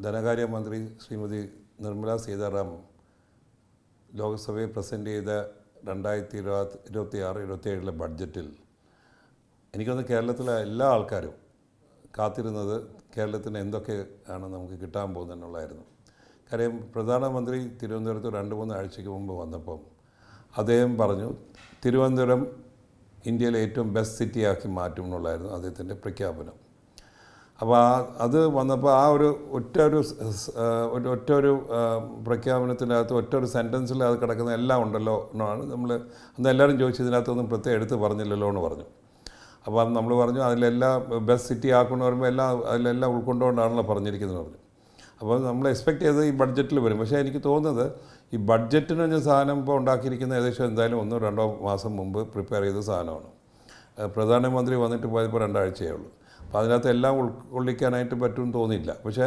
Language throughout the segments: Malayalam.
ധനകാര്യമന്ത്രി ശ്രീമതി നിർമ്മല സീതാറാം ലോക്സഭയിൽ പ്രസന്റ് ചെയ്ത രണ്ടായിരത്തി ഇരുപത്തി ഇരുപത്തി ആറ് ഇരുപത്തിയേഴിലെ ബഡ്ജറ്റിൽ എനിക്കൊന്ന് കേരളത്തിലെ എല്ലാ ആൾക്കാരും കാത്തിരുന്നത് കേരളത്തിന് എന്തൊക്കെ ആണ് നമുക്ക് കിട്ടാൻ പോകുന്നതെന്നുള്ളതായിരുന്നു കാര്യം പ്രധാനമന്ത്രി തിരുവനന്തപുരത്ത് രണ്ട് മൂന്ന് ആഴ്ചയ്ക്ക് മുമ്പ് വന്നപ്പം അദ്ദേഹം പറഞ്ഞു തിരുവനന്തപുരം ഇന്ത്യയിലെ ഏറ്റവും ബെസ്റ്റ് സിറ്റിയാക്കി മാറ്റും എന്നുള്ളതായിരുന്നു അദ്ദേഹത്തിന്റെ പ്രഖ്യാപനം. അപ്പോൾ ആ അത് വന്നപ്പോൾ ആ ഒരു ഒറ്റ ഒരു ഒരു ഒറ്റ ഒരു പ്രഖ്യാപനത്തിനകത്ത് ഒറ്റ ഒരു സെന്റൻസിൽ അത് കിടക്കുന്ന എല്ലാം ഉണ്ടല്ലോ എന്നാണ് നമ്മൾ അന്ന് എല്ലാവരും ചോദിച്ചു ഇതിനകത്തൊന്നും പ്രത്യേകം എടുത്ത് പറഞ്ഞില്ലല്ലോ എന്ന് പറഞ്ഞു. അപ്പം നമ്മൾ പറഞ്ഞു അതിലെല്ലാം ബെസ്റ്റ് സിറ്റി ആക്കണമെന്ന് പറയുമ്പോൾ എല്ലാം അതിലെല്ലാം ഉൾക്കൊണ്ടുകൊണ്ടാണല്ലോ പറഞ്ഞിരിക്കുന്നത് പറഞ്ഞു. അപ്പോൾ നമ്മൾ എക്സ്പെക്ട് ചെയ്തത് ഈ ബഡ്ജറ്റിൽ വരും. പക്ഷേ എനിക്ക് തോന്നുന്നത് ഈ ബഡ്ജറ്റിന് ഒരു സാധനം ഇപ്പോൾ ഉണ്ടാക്കിയിരിക്കുന്ന ഏകദേശം എന്തായാലും ഒന്നോ രണ്ടോ മാസം മുമ്പ് പ്രിപ്പയർ ചെയ്ത സാധനമാണ്. പ്രധാനമന്ത്രി വന്നിട്ട് പോയപ്പോൾ രണ്ടാഴ്ചയേ ഉള്ളൂ. അപ്പോൾ അതിനകത്ത് എല്ലാം ഉൾക്കൊള്ളിക്കാനായിട്ട് പറ്റുമെന്ന് തോന്നിയില്ല. പക്ഷേ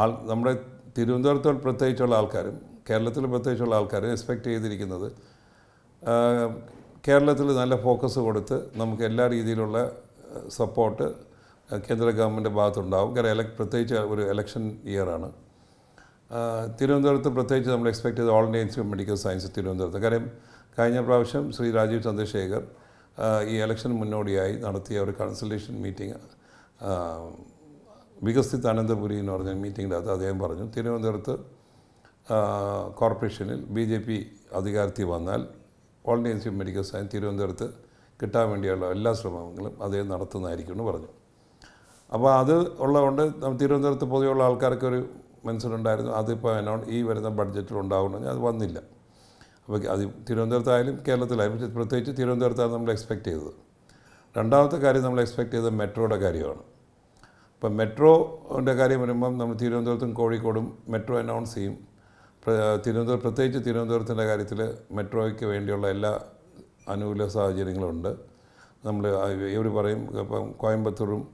ആൾ നമ്മുടെ തിരുവനന്തപുരത്ത് പ്രത്യേകിച്ചുള്ള ആൾക്കാരും കേരളത്തിൽ പ്രത്യേകിച്ചുള്ള ആൾക്കാരും എക്സ്പെക്റ്റ് ചെയ്തിരിക്കുന്നത് കേരളത്തിൽ നല്ല ഫോക്കസ് കൊടുത്ത് നമുക്ക് എല്ലാ രീതിയിലുള്ള സപ്പോർട്ട് കേന്ദ്ര ഗവൺമെന്റ് ഭാഗത്തുണ്ടാവും. കാരണം എലക് പ്രത്യേകിച്ച് ഒരു ഇലക്ഷൻ ഇയറാണ്. തിരുവനന്തപുരത്ത് പ്രത്യേകിച്ച് നമ്മൾ എക്സ്പെക്ട് ചെയ്ത all India institute medical science തിരുവനന്തപുരത്ത്. കാര്യം കഴിഞ്ഞ പ്രാവശ്യം ശ്രീ രാജീവ് ചന്ദ്രശേഖർ ഈ ഇലക്ഷൻ മുന്നോടിയായി നടത്തിയ ഒരു കൺസൾട്ടേഷൻ മീറ്റിംഗ് വികസിത് അനന്തപുരി എന്ന് പറഞ്ഞ മീറ്റിങ്ങിന്റെ അകത്ത് അദ്ദേഹം പറഞ്ഞു തിരുവനന്തപുരത്ത് കോർപ്പറേഷനിൽ ബി ജെ പി അധികാരത്തിൽ വന്നാൽ ഓൾ ഇന്ത്യ മെഡിക്കൽ സയൻസ് തിരുവനന്തപുരത്ത് കിട്ടാൻ വേണ്ടിയുള്ള എല്ലാ ശ്രമങ്ങളും അദ്ദേഹം നടത്തുന്നതായിരിക്കും എന്ന് പറഞ്ഞു. അപ്പോൾ അത് ഉള്ളതുകൊണ്ട് തിരുവനന്തപുരത്ത് പൊതുവെയുള്ള ആൾക്കാർക്ക് ഒരു മനസ്സിലുണ്ടായിരുന്നു അതിപ്പോൾ എന്നോട് ഈ വരുന്ന ബഡ്ജറ്റിൽ ഉണ്ടാവുകയാണെങ്കിൽ അത് വന്നില്ല. അപ്പോൾ അത് തിരുവനന്തപുരത്തായാലും കേരളത്തിലായാലും പ്രത്യേകിച്ച് തിരുവനന്തപുരത്താണ് നമ്മൾ എക്സ്പെക്റ്റ് ചെയ്തത്. രണ്ടാമത്തെ കാര്യം നമ്മൾ എക്സ്പെക്ട് ചെയ്ത മെട്രോയുടെ കാര്യമാണ്. അപ്പം മെട്രോന്റെ കാര്യം വരുമ്പം നമ്മൾ തിരുവനന്തപുരത്തും കോഴിക്കോടും മെട്രോ അനൗൺസ് ചെയ്യും. പ്ര- തിരുവനന്തപുരം പ്രത്യേകിച്ച് തിരുവനന്തപുരത്തിന്റെ കാര്യത്തിൽ മെട്രോയ്ക്ക് വേണ്ടിയുള്ള എല്ലാ അനുകൂല സാഹചര്യങ്ങളുണ്ട്. നമ്മൾ ഇവർ പറയും ഇപ്പം കോയമ്പത്തൂരും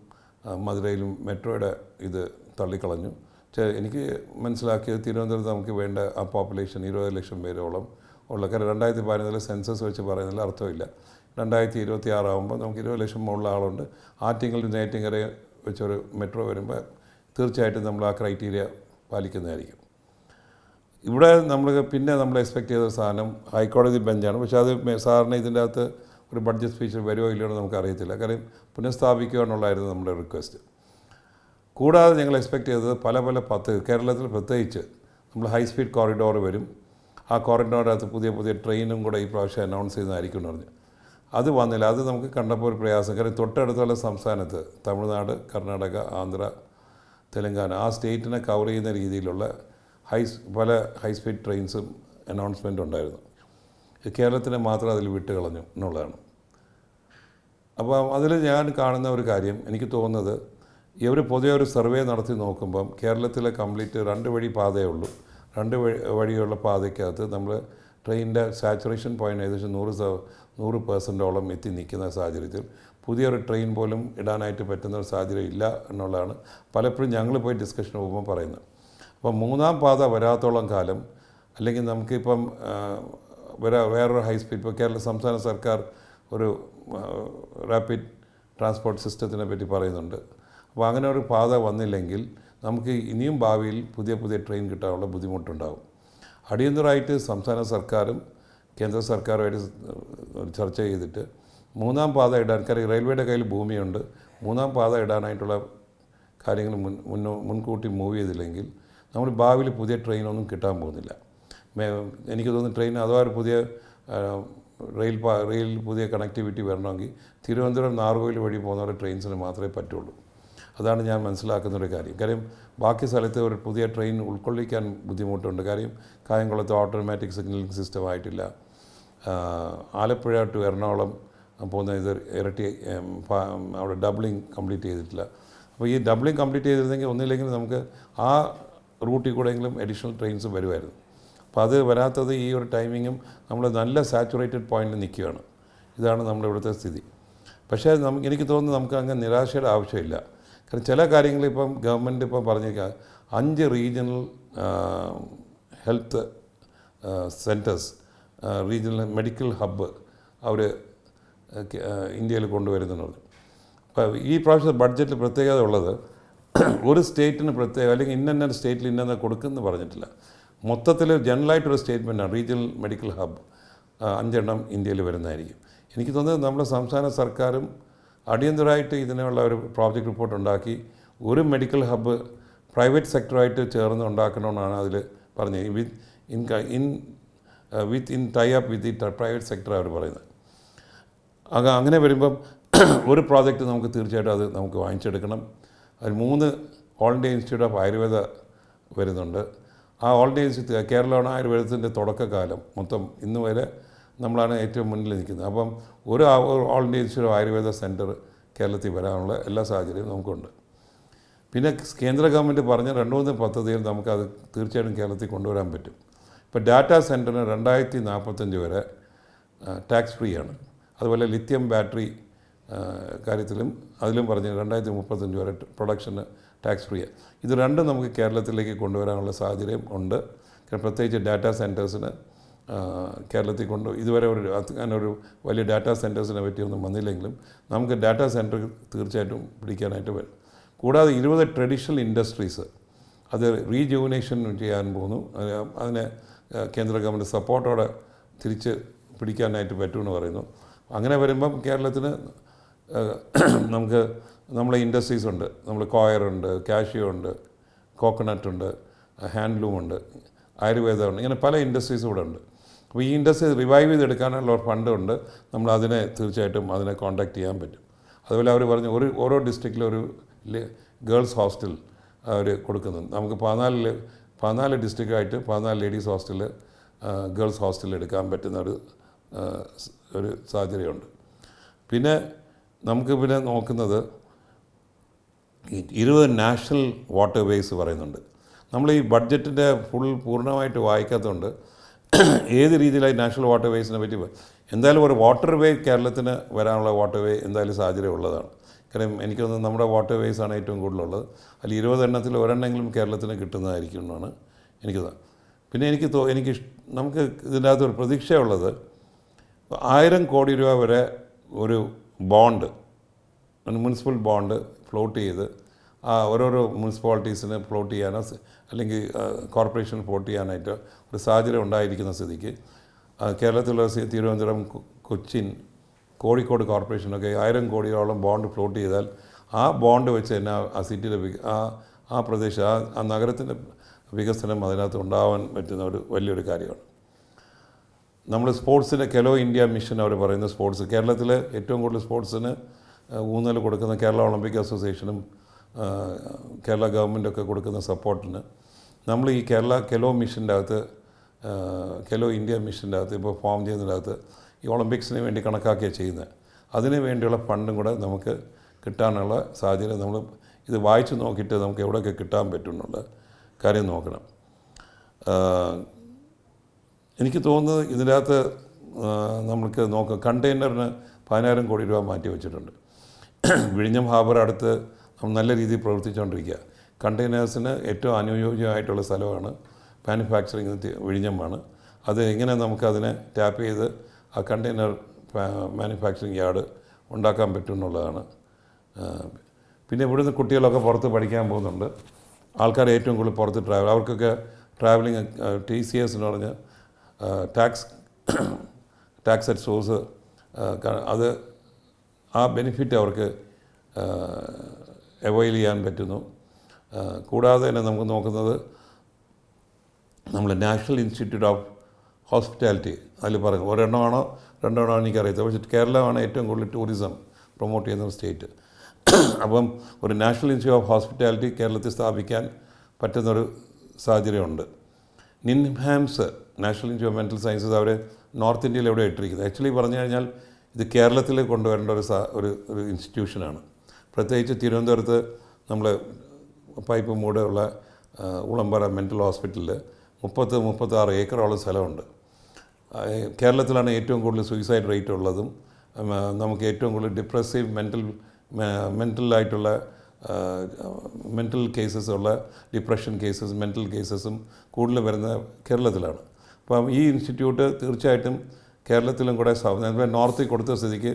മധുരയിലും മെട്രോയുടെ ഇത് തള്ളിക്കളഞ്ഞു. എനിക്ക് മനസ്സിലാക്കിയത് തിരുവനന്തപുരത്ത് നമുക്ക് വേണ്ട ആ പോപ്പുലേഷൻ ഇരുപത് ലക്ഷം പേരോളം ഉള്ള കാര്യം രണ്ടായിരത്തി പതിനൊന്നിലെ സെൻസസ് വെച്ച് പറയുന്നതിൽ അർത്ഥമില്ല. രണ്ടായിരത്തി ഇരുപത്തി ആറാകുമ്പോൾ നമുക്ക് ഇരുപത് ലക്ഷം മുകളിൽ ആളുണ്ട്. ആറ്റിങ്ങൽ നേറ്റിങ്ങര വെച്ചൊരു മെട്രോ വരുമ്പോൾ തീർച്ചയായിട്ടും നമ്മൾ ആ ക്രൈറ്റീരിയ പാലിക്കുന്നതായിരിക്കും. ഇവിടെ നമ്മൾ പിന്നെ നമ്മൾ എക്സ്പെക്ട് ചെയ്ത സാധനം ഹൈക്കോടതി ബെഞ്ചാണ്. പക്ഷേ അത് സാറിന് ഇതിന്റെ അകത്ത് ഒരു ബഡ്ജറ്റ് ഫീച്ചർ വരുമോ ഇല്ലയോ എന്ന് നമുക്ക് അറിയത്തില്ല. കാര്യം പുനഃസ്ഥാപിക്കുക എന്നുള്ളതായിരുന്നു നമ്മുടെ റിക്വസ്റ്റ്. കൂടാതെ ഞങ്ങൾ എക്സ്പെക്ട് ചെയ്തത് പല പല പത്ത് കേരളത്തിൽ പ്രത്യേകിച്ച് നമ്മൾ ഹൈ സ്പീഡ് കോറിഡോർ വരും. ആ കോറിഡോറിനകത്ത് പുതിയ പുതിയ ട്രെയിനും കൂടെ ഈ പ്രാവശ്യം അനൗൺസ് ചെയ്യുന്നതായിരിക്കും എന്ന് പറഞ്ഞു. അത് വന്നില്ല. അത് നമുക്ക് കണ്ടപ്പോൾ ഒരു പ്രയാസം. കാര്യം തൊട്ടടുത്തുള്ള സംസ്ഥാനത്ത് തമിഴ്നാട് കർണാടക ആന്ധ്ര തെലങ്കാന ആ സ്റ്റേറ്റിനെ കവർ ചെയ്യുന്ന രീതിയിലുള്ള ഹൈ പല ഹൈ സ്പീഡ് ട്രെയിൻസും അനൗൺസ്മെന്റ് ഉണ്ടായിരുന്നു. കേരളത്തിനെ മാത്രം അതിൽ വിട്ട് കളഞ്ഞു എന്നുള്ളതാണ്. അപ്പം അതിൽ ഞാൻ കാണുന്ന ഒരു കാര്യം എനിക്ക് തോന്നുന്നത് ഇവർ പൊതുവെ ഒരു സർവേ നടത്തി നോക്കുമ്പം കേരളത്തിലെ കംപ്ലീറ്റ് രണ്ട് വഴി പാതയേ ഉള്ളൂ. രണ്ട് വഴി വഴിയുള്ള പാതയ്ക്കകത്ത് നമ്മൾ ട്രെയിനിന്റെ സാച്ചുറേഷൻ പോയിന്റ് ഏകദേശം നൂറ് നൂറ് പേഴ്സന്റോളം എത്തി നിൽക്കുന്ന സാഹചര്യത്തിൽ പുതിയൊരു ട്രെയിൻ പോലും ഇടാനായിട്ട് പറ്റുന്ന ഒരു സാഹചര്യം ഇല്ല എന്നുള്ളതാണ് പലപ്പോഴും ഞങ്ങൾ പോയി ഡിസ്കഷൻ പോകുമ്പോൾ പറയുന്നത്. അപ്പം മൂന്നാം പാത വരാത്തോളം കാലം അല്ലെങ്കിൽ നമുക്കിപ്പം വരാ വേറൊരു ഹൈ സ്പീഡ് ഇപ്പോൾ കേരള സംസ്ഥാന സർക്കാർ ഒരു റാപ്പിഡ് ട്രാൻസ്പോർട്ട് സിസ്റ്റത്തിനെ പറ്റി പറയുന്നുണ്ട്. അപ്പോൾ അങ്ങനെ ഒരു പാത വന്നില്ലെങ്കിൽ നമുക്ക് ഇനിയും ഭാവിയിൽ പുതിയ പുതിയ ട്രെയിൻ കിട്ടാനുള്ള ബുദ്ധിമുട്ടുണ്ടാകും അടിയന്തരമായിട്ട് സംസ്ഥാന സർക്കാരും കേന്ദ്ര സർക്കാരുമായിട്ട് ചർച്ച ചെയ്തിട്ട് മൂന്നാം പാത ഇടാൻ കാര്യം റെയിൽവേയുടെ കയ്യിൽ ഭൂമിയുണ്ട്. മൂന്നാം പാത ഇടാനായിട്ടുള്ള കാര്യങ്ങൾ മുൻ മുന്നോ മുൻകൂട്ടി മൂവ് ചെയ്തില്ലെങ്കിൽ നമ്മൾ ഭാവിയിൽ പുതിയ ട്രെയിനൊന്നും കിട്ടാൻ പോകുന്നില്ല. എനിക്ക് തോന്നുന്നു ട്രെയിൻ അഥവാ ഒരു പുതിയ റെയിൽ പാ റെയിൽ പുതിയ കണക്ടിവിറ്റി വരണമെങ്കിൽ തിരുവനന്തപുരം നാർകോയിൽ വഴി പോകുന്ന ഒരു ട്രെയിൻസിന് മാത്രമേ പറ്റുള്ളൂ. അതാണ് ഞാൻ മനസ്സിലാക്കുന്ന ഒരു കാര്യം. കാര്യം ബാക്കി സ്ഥലത്ത് ഒരു പുതിയ ട്രെയിൻ ഉൾക്കൊള്ളിക്കാൻ ബുദ്ധിമുട്ടുണ്ട്. കാര്യം കായംകുളത്ത് ഓട്ടോമാറ്റിക് സിഗ്നലിംഗ് സിസ്റ്റം ആയിട്ടില്ല ആലപ്പുഴ ടു എറണാകുളം പോകുന്ന ഇത് ഇരട്ടി അവിടെ ഡബിളിങ് കംപ്ലീറ്റ് ചെയ്തിട്ടില്ല. അപ്പോൾ ഈ ഡബിളിങ് കംപ്ലീറ്റ് ചെയ്തിരുന്നെങ്കിൽ ഒന്നില്ലെങ്കിൽ നമുക്ക് ആ റൂട്ടിൽ കൂടെയെങ്കിലും അഡീഷണൽ ട്രെയിൻസ് വരുമായിരുന്നു. അപ്പോൾ അത് വരാത്തത് ഈ ഒരു ടൈമിങ്ങും നമ്മൾ നല്ല സാച്ചുറേറ്റഡ് പോയിന്റിൽ നിൽക്കുകയാണ്. ഇതാണ് നമ്മുടെ ഇവിടുത്തെ സ്ഥിതി. പക്ഷേ നമുക്ക് എനിക്ക് തോന്നുന്നു നമുക്ക് അങ്ങ് നിരാശയുടെ ആവശ്യമില്ല. കാരണം ചില കാര്യങ്ങൾ ഇപ്പം ഗവൺമെന്റ് ഇപ്പം പറഞ്ഞേക്കാം അഞ്ച് regional health centres regional medical hub അവർ ഇന്ത്യയിൽ കൊണ്ടുവരുന്നുണ്ട്. അപ്പോൾ ഈ പ്രാവശ്യത്തെ ബഡ്ജറ്റിൽ പ്രത്യേകത ഉള്ളത് ഒരു സ്റ്റേറ്റിന് പ്രത്യേകം അല്ലെങ്കിൽ ഇന്ന സ്റ്റേറ്റിൽ ഇന്ന കൊടുക്കുമെന്ന് പറഞ്ഞിട്ടില്ല. മൊത്തത്തിൽ ജനറലായിട്ടൊരു സ്റ്റേറ്റ്മെന്റാണ് റീജിയണൽ മെഡിക്കൽ ഹബ്ബ് അഞ്ചെണ്ണം ഇന്ത്യയിൽ വരുന്നതായിരിക്കും. എനിക്ക് തോന്നുന്നത് നമ്മുടെ സംസ്ഥാന സർക്കാരും അടിയന്തരമായിട്ട് ഇതിനുള്ള ഒരു പ്രോജക്റ്റ് റിപ്പോർട്ട് ഉണ്ടാക്കി ഒരു മെഡിക്കൽ ഹബ്ബ് പ്രൈവറ്റ് സെക്ടറായിട്ട് ചേർന്ന് ഉണ്ടാക്കണമെന്നാണ് അതിൽ പറഞ്ഞത്. With in in with in tie up with the private sector അവർ പറയുന്നത്. അത് അങ്ങനെ വരുമ്പം ഒരു പ്രോജക്റ്റ് നമുക്ക് തീർച്ചയായിട്ടും അത് നമുക്ക് വാങ്ങിച്ചെടുക്കണം. അതിൽ മൂന്ന് all India institute of Ayurveda വരുന്നുണ്ട്. ആ ഓൾ ഇന്ത്യ ഇൻസ്റ്റിറ്റ്യൂട്ട് കേരളമാണ് ആയുർവേദത്തിന്റെ തുടക്കകാലം മൊത്തം ഇന്ന് വരെ നമ്മളാണ് ഏറ്റവും മുന്നിൽ നിൽക്കുന്നത്. അപ്പം ഒരു all India institute Ayurveda centre കേരളത്തിൽ വരാനുള്ള എല്ലാ സാഹചര്യവും നമുക്കുണ്ട്. പിന്നെ കേന്ദ്ര ഗവൺമെന്റ് പറഞ്ഞ രണ്ട് മൂന്ന് പദ്ധതിയിൽ നമുക്കത് തീർച്ചയായിട്ടും കേരളത്തിൽ കൊണ്ടുവരാൻ പറ്റും. ഇപ്പോൾ ഡാറ്റാ സെന്ററിന് രണ്ടായിരത്തി നാൽപ്പത്തഞ്ച് വരെ ടാക്സ് ഫ്രീ ആണ്. അതുപോലെ ലിത്യം ബാറ്ററി കാര്യത്തിലും അതിലും പറഞ്ഞ് രണ്ടായിരത്തി മുപ്പത്തഞ്ച് വരെ പ്രൊഡക്ഷന് ടാക്സ് ഫ്രീ ഇത് രണ്ടും നമുക്ക് കേരളത്തിലേക്ക് കൊണ്ടുവരാനുള്ള സാഹചര്യം ഉണ്ട്. പ്രത്യേകിച്ച് ഡാറ്റാ സെന്റേഴ്സിന് കേരളത്തിൽ കൊണ്ട് ഇതുവരെ ഒരു അങ്ങനെ ഒരു വലിയ ഡാറ്റാ സെന്റേഴ്സിനെ പറ്റിയൊന്നും വന്നില്ലെങ്കിലും നമുക്ക് ഡാറ്റാ സെന്റർ തീർച്ചയായിട്ടും പിടിക്കാനായിട്ട് വരും കൂടാതെ ഇരുപത് ട്രഡീഷണൽ ഇൻഡസ്ട്രീസ് അത് റീജുവിനേഷൻ ചെയ്യാൻ പോകുന്നു. അതിന് അതിനെ കേന്ദ്ര ഗവൺമെന്റ് സപ്പോർട്ടോടെ തിരിച്ച് പിടിക്കാനായിട്ട് പറ്റുമെന്ന് പറയുന്നു. അങ്ങനെ വരുമ്പം കേരളത്തിന് നമുക്ക് നമ്മളെ ഇൻഡസ്ട്രീസ് ഉണ്ട്. നമ്മൾ കോയറുണ്ട് കാഷ്യൂ ഉണ്ട് കോക്കനട്ട് ഉണ്ട് ഹാൻഡ്ലൂം ഉണ്ട് ആയുർവേദമുണ്ട് ഇങ്ങനെ പല ഇൻഡസ്ട്രീസും ഇവിടെ ഉണ്ട്. അപ്പോൾ ഈ ഇൻഡസ്ട്രി റിവൈവ് ചെയ്തെടുക്കാനുള്ള ഫണ്ട് ഉണ്ട് നമ്മൾ അതിനെ തീർച്ചയായിട്ടും അതിനെ കോൺടാക്ട് ചെയ്യാൻ പറ്റും. അതുപോലെ അവർ പറഞ്ഞു ഒരു ഓരോ ഡിസ്ട്രിക്റ്റിലും ഒരു ഗേൾസ് ഹോസ്റ്റൽ അവർ കൊടുക്കുന്നുണ്ട്. നമുക്ക് പതിനാലിൽ പതിനാല് ഡിസ്ട്രിക്റ്റായിട്ട് പതിനാല് ലേഡീസ് ഹോസ്റ്റൽ ഗേൾസ് ഹോസ്റ്റൽ എടുക്കാൻ പറ്റുന്ന ഒരു ഒരു സാഹചര്യമുണ്ട്. പിന്നെ നമുക്ക് പിന്നെ നോക്കുന്നത് ഇരുപത് നാഷണൽ വാട്ടർവേസ് പറയുന്നുണ്ട്. നമ്മൾ ഈ ബഡ്ജറ്റിന്റെ ഫുൾ പൂർണമായിട്ട് വായിക്കാത്തതുകൊണ്ട് ഏത് രീതിയിലായി നാഷണൽ വാട്ടർ വേസിനെ പറ്റി എന്തായാലും ഒരു വാട്ടർ വേ കേരളത്തിന് വരാനുള്ള വാട്ടർ വേ എന്തായാലും സാഹചര്യം ഉള്ളതാണ് കാരണം എനിക്ക് തോന്നുന്നു നമ്മുടെ ആണ് ഏറ്റവും കൂടുതലുള്ളത്. അതിൽ ഇരുപതെണ്ണത്തിൽ ഒരെണ്ണെങ്കിലും കേരളത്തിന് കിട്ടുന്നതായിരിക്കും എന്നാണ് എനിക്ക് പിന്നെ എനിക്ക് തോ എനിക്ക് നമുക്ക് ഇതിന്റെ അകത്ത് ഒരു പ്രതീക്ഷയുള്ളത് ആയിരം കോടി രൂപ വരെ ഒരു ബോണ്ട് മുനിസിപ്പൽ ബോണ്ട് ഫ്ലോട്ട് ചെയ്ത് ഓരോരോ മുനിസിപ്പാലിറ്റീസിന് ഫ്ലോട്ട് ചെയ്യാനോ അല്ലെങ്കിൽ കോർപ്പറേഷൻ ഫ്ലോട്ട് ചെയ്യാനായിട്ട് ഒരു സാഹചര്യം ഉണ്ടായിരിക്കുന്ന സ്ഥിതിക്ക് കേരളത്തിലുള്ള തിരുവനന്തപുരം കൊച്ചിൻ കോഴിക്കോട് കോർപ്പറേഷനൊക്കെ ആയിരം കോടിയോളം ബോണ്ട് ഫ്ലോട്ട് ചെയ്താൽ ആ ബോണ്ട് വെച്ച് തന്നെ ആ- സിറ്റിയിലെ ആ ആ പ്രദേശം ആ ആ നഗരത്തിന്റെ വികസനം അതിനകത്ത് ഉണ്ടാവാൻ പറ്റുന്ന ഒരു വലിയൊരു കാര്യമാണ്. നമ്മൾ സ്പോർട്സിന്റെ കെലോ ഇന്ത്യ മിഷൻ അവർ പറയുന്ന സ്പോർട്സ് കേരളത്തിലെ ഏറ്റവും കൂടുതൽ സ്പോർട്സിന് ഊന്നൽ കൊടുക്കുന്ന കേരള ഒളിമ്പിക് അസോസിയേഷനും കേരള ഗവൺമെന്റൊക്കെ കൊടുക്കുന്ന സപ്പോർട്ടിന്. നമ്മൾ ഈ കേരള കെലോ മിഷന്റെ അകത്ത് കെലോ ഇന്ത്യ മിഷന്റെ അകത്ത് ഇപ്പോൾ ഫോം ചെയ്യുന്നതിന്റെ അകത്ത് ഈ ഒളിമ്പിക്സിന് വേണ്ടി കണക്കാക്കിയാണ് ചെയ്യുന്നത്. അതിന് വേണ്ടിയുള്ള ഫണ്ടും കൂടെ നമുക്ക് കിട്ടാനുള്ള സാഹചര്യം നമ്മൾ ഇത് വായിച്ചു നോക്കിയിട്ട് നമുക്ക് എവിടെയൊക്കെ കിട്ടാൻ പറ്റുന്നുള്ള കാര്യം നോക്കണം. എനിക്ക് തോന്നുന്നത് ഇതിനകത്ത് നമുക്ക് നോക്കാം കണ്ടെയ്നറിന് പതിനായിരം കോടി രൂപ മാറ്റി വെച്ചിട്ടുണ്ട്. വിഴിഞ്ഞം ഹാബർ അടുത്ത് നല്ല രീതിയിൽ പ്രവർത്തിച്ചുകൊണ്ടിരിക്കുക. കണ്ടെയ്നേഴ്സിന് ഏറ്റവും അനുയോജ്യമായിട്ടുള്ള സ്ഥലമാണ്. മാനുഫാക്ചറിങ് വിഴിഞ്ഞമാണ്. അത് എങ്ങനെ നമുക്കതിനെ ടാപ്പ് ചെയ്ത് ആ കണ്ടെയ്നർ മാനുഫാക്ചറിങ് യാർഡ് ഉണ്ടാക്കാൻ പറ്റും എന്നുള്ളതാണ്. പിന്നെ ഇവിടുന്ന് കുട്ടികളൊക്കെ പുറത്ത് പഠിക്കാൻ പോകുന്നുണ്ട്. ആൾക്കാർ ഏറ്റവും കൂടുതൽ പുറത്ത് ട്രാവൽ അവർക്കൊക്കെ ട്രാവലിങ് ടി സി എസ് എന്ന് പറഞ്ഞ് ടാക്സ് ടാക്സ് അറ്റ് സോഴ്സ് അത് ആ ബെനിഫിറ്റ് അവർക്ക് അവൈൽ ചെയ്യാൻ പറ്റുന്നു. കൂടാതെ തന്നെ നമുക്ക് നോക്കുന്നത് നമ്മൾ നാഷണൽ ഇൻസ്റ്റിറ്റ്യൂട്ട് ഓഫ് ഹോസ്പിറ്റാലിറ്റി അതിൽ പറയും ഒരെണ്ണമാണോ രണ്ടെണ്ണമാണോ എനിക്കറിയത്തില്ല. പക്ഷേ കേരളമാണ് ഏറ്റവും കൂടുതൽ ടൂറിസം പ്രൊമോട്ട് ചെയ്യുന്ന സ്റ്റേറ്റ്. അപ്പം ഒരു നാഷണൽ ഇൻസ്റ്റിറ്റ്യൂട്ട് ഓഫ് ഹോസ്പിറ്റാലിറ്റി കേരളത്തിൽ സ്ഥാപിക്കാൻ പറ്റുന്നൊരു സാഹചര്യമുണ്ട്. NIMHANS national institute of mental sciences our north ഇന്ത്യയിൽ എവിടെ ഇട്ടിരിക്കുന്നത്. ആക്ച്വലി പറഞ്ഞു കഴിഞ്ഞാൽ ഇത് കേരളത്തിൽ കൊണ്ടുവരേണ്ട ഒരു ഒരു ഒരു ഇൻസ്റ്റിറ്റ്യൂഷനാണ്. പ്രത്യേകിച്ച് തിരുവനന്തപുരത്ത് നമ്മൾ പൈപ്പ് മൂടെയുള്ള ഉളമ്പറ മെന്റൽ ഹോസ്പിറ്റലിൽ മുപ്പത്ത് മുപ്പത്താറ് ഏക്കറോളം സ്ഥലമുണ്ട്. കേരളത്തിലാണ് ഏറ്റവും കൂടുതൽ സൂയിസൈഡ് റേറ്റ് ഉള്ളതും നമുക്ക് ഏറ്റവും കൂടുതൽ ഡിപ്രസീവ് മെന്റൽ മെന്റലായിട്ടുള്ള മെന്റൽ കേസസ് ഉള്ള ഡിപ്രഷൻ കേസസ് മെന്റൽ കേസസും കൂടുതൽ വരുന്ന കേരളത്തിലാണ്. അപ്പം ഈ ഇൻസ്റ്റിറ്റ്യൂട്ട് തീർച്ചയായിട്ടും കേരളത്തിലും കൂടെ നോർത്തിൽ കൊടുത്ത സ്ഥിതിക്ക്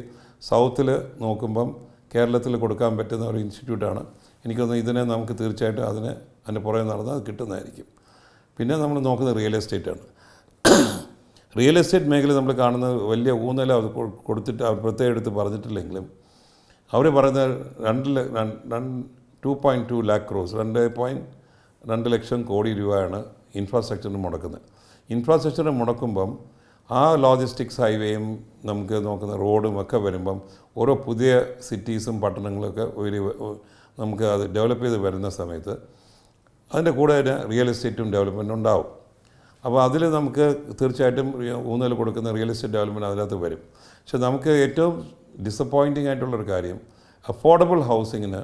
സൗത്തിൽ നോക്കുമ്പം കേരളത്തിൽ കൊടുക്കാൻ പറ്റുന്ന ഒരു ഇൻസ്റ്റിറ്റ്യൂട്ടാണ്. എനിക്കൊന്ന് ഇതിനെ നമുക്ക് തീർച്ചയായിട്ടും അതിന് അതിന്റെ പുറകെ നടന്നാൽ അത് കിട്ടുന്നതായിരിക്കും. പിന്നെ നമ്മൾ നോക്കുന്നത് റിയൽ എസ്റ്റേറ്റാണ് റിയൽ എസ്റ്റേറ്റ് മേഖല നമ്മൾ കാണുന്ന വലിയ ഊന്നല അത് കൊടുത്തിട്ട് അവർ പ്രത്യേകം എടുത്ത് പറഞ്ഞിട്ടില്ലെങ്കിലും അവർ പറയുന്ന രണ്ട് two point two lakh crores രണ്ട് പോയിന്റ് രണ്ട് ലക്ഷം കോടി രൂപയാണ് ഇൻഫ്രാസ്ട്രക്ചറിന് മുടക്കുന്നത്. ഇൻഫ്രാസ്ട്രക്ചറിന് മുടക്കുമ്പം ആ ലോജിസ്റ്റിക്സ് ഹൈവേയും നമുക്ക് നോക്കുന്ന റോഡും ഒക്കെ വരുമ്പം ഓരോ പുതിയ സിറ്റീസും പട്ടണങ്ങളൊക്കെ ഒരു നമുക്ക് അത് ഡെവലപ്പ് ചെയ്ത് വരുന്ന സമയത്ത് അതിന്റെ കൂടെ തന്നെ റിയൽ എസ്റ്റേറ്റും ഡെവലപ്മെന്റും ഉണ്ടാവും. അപ്പോൾ അതിൽ നമുക്ക് തീർച്ചയായിട്ടും ഊന്നൽ കൊടുക്കുന്ന റിയൽ എസ്റ്റേറ്റ് ഡെവലപ്മെന്റ് അതിനകത്ത് വരും. പക്ഷെ നമുക്ക് ഏറ്റവും ഡിസപ്പോയിന്റിംഗ് ആയിട്ടുള്ളൊരു കാര്യം അഫോർഡബിൾ ഹൗസിങ്ങിന്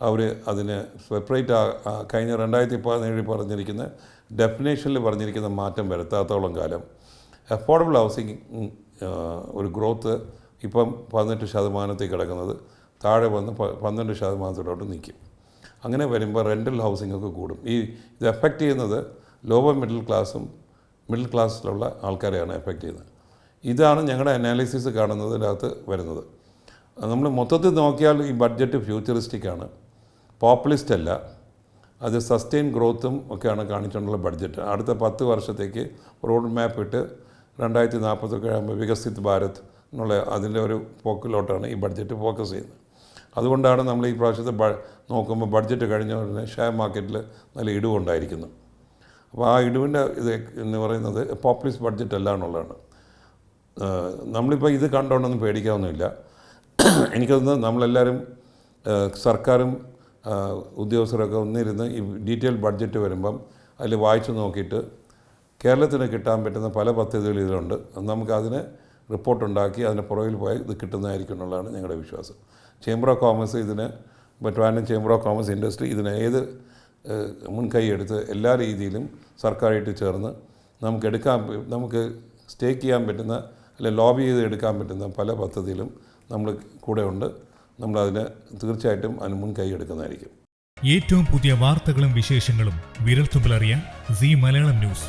അവർ അതിന് സെപ്പറേറ്റ് കഴിഞ്ഞ രണ്ടായിരത്തി പതിനേഴിൽ പറഞ്ഞിരിക്കുന്ന ഡെഫിനേഷനിൽ പറഞ്ഞിരിക്കുന്ന മാറ്റം വരുത്താത്തോളം കാലം അഫോർഡബിൾ ഹൗസിങ് ഒരു ഗ്രോത്ത് ഇപ്പം പതിനെട്ട് ശതമാനത്തിൽ കിടക്കുന്നത്. താഴെ വന്ന് പന്ത്രണ്ട് ശതമാനത്തിലോട്ട് നിൽക്കും അങ്ങനെ വരുമ്പോൾ റെന്റൽ ഹൗസിംഗ് ഒക്കെ കൂടും. ഈ ഇത് എഫക്റ്റ് ചെയ്യുന്നത് ലോവർ മിഡിൽ ക്ലാസ്സും മിഡിൽ ക്ലാസ്സിലുള്ള ആൾക്കാരെയാണ് എഫക്റ്റ് ചെയ്യുന്നത്. ഇതാണ് ഞങ്ങളുടെ അനാലിസിസ് കാണുന്നതിനകത്ത് വരുന്നത്. നമ്മൾ മൊത്തത്തിൽ നോക്കിയാൽ ഈ ബഡ്ജറ്റ് ഫ്യൂച്ചറിസ്റ്റിക് ആണ്. പോപ്പുലിസ്റ്റ് അല്ല. അത് സസ്റ്റെയിൻ ഗ്രോത്തും ഒക്കെയാണ് കാണിച്ചുകൊണ്ടുള്ള ബഡ്ജറ്റ് അടുത്ത പത്ത് വർഷത്തേക്ക് റോഡ് മാപ്പ് ഇട്ട് രണ്ടായിരത്തി നാൽപ്പത്തൊക്കെ ആകുമ്പോൾ വികസിത് ഭാരത് എന്നുള്ള അതിന്റെ ഒരു പോക്കിലോട്ടാണ് ഈ ബഡ്ജറ്റ് ഫോക്കസ് ചെയ്യുന്നത്. അതുകൊണ്ടാണ് നമ്മൾ ഈ പ്രാവശ്യത്തെ നോക്കുമ്പോൾ ബഡ്ജറ്റ് കഴിഞ്ഞ ഉടനെ ഷെയർ മാർക്കറ്റിൽ നല്ല ഇടിവുണ്ടായിരിക്കുന്നു അപ്പോൾ ആ ഇടിവിന്റെ ഇത് എന്ന് പറയുന്നത് പോപ്പുലിസ് ബഡ്ജറ്റ് അല്ല എന്നുള്ളതാണ്. നമ്മളിപ്പോൾ ഇത് കണ്ടുകൊണ്ടൊന്നും പേടിക്കാവുന്നില്ല എനിക്കതൊന്ന് നമ്മളെല്ലാവരും സർക്കാരും ഉദ്യോഗസ്ഥരൊക്കെ ഒന്നിരുന്ന് ഈ ഡീറ്റെയിൽ ബഡ്ജറ്റ് വരുമ്പം അതിൽ വായിച്ചു നോക്കിയിട്ട് കേരളത്തിന് കിട്ടാൻ പറ്റുന്ന പല പദ്ധതികളും ഇതിലുണ്ട്. നമുക്കതിന് റിപ്പോർട്ടുണ്ടാക്കി അതിന് പുറകിൽ പോയി ഇത് കിട്ടുന്നതായിരിക്കും എന്നുള്ളതാണ് ഞങ്ങളുടെ വിശ്വാസം. ചേംബർ ഓഫ് കോമേഴ്സ് ഇതിന് Trivandrum chamber of commerce industry ഇതിന് ഏത് മുൻകൈയെടുത്ത് എല്ലാ രീതിയിലും സർക്കാരായിട്ട് ചേർന്ന് നമുക്ക് എടുക്കാൻ നമുക്ക് സ്റ്റേക്ക് ചെയ്യാൻ പറ്റുന്ന അല്ലെ ലോബി ചെയ്ത് എടുക്കാൻ പറ്റുന്ന പല പദ്ധതിയിലും നമ്മൾ കൂടെ ഉണ്ട്. നമ്മളതിന് തീർച്ചയായിട്ടും അതിന് മുൻകൈ എടുക്കുന്നതായിരിക്കും. ഏറ്റവും പുതിയ വാർത്തകളും വിശേഷങ്ങളും വിരൽത്തുമ്പിലറിയാൻ സി മലയാളം ന്യൂസ്.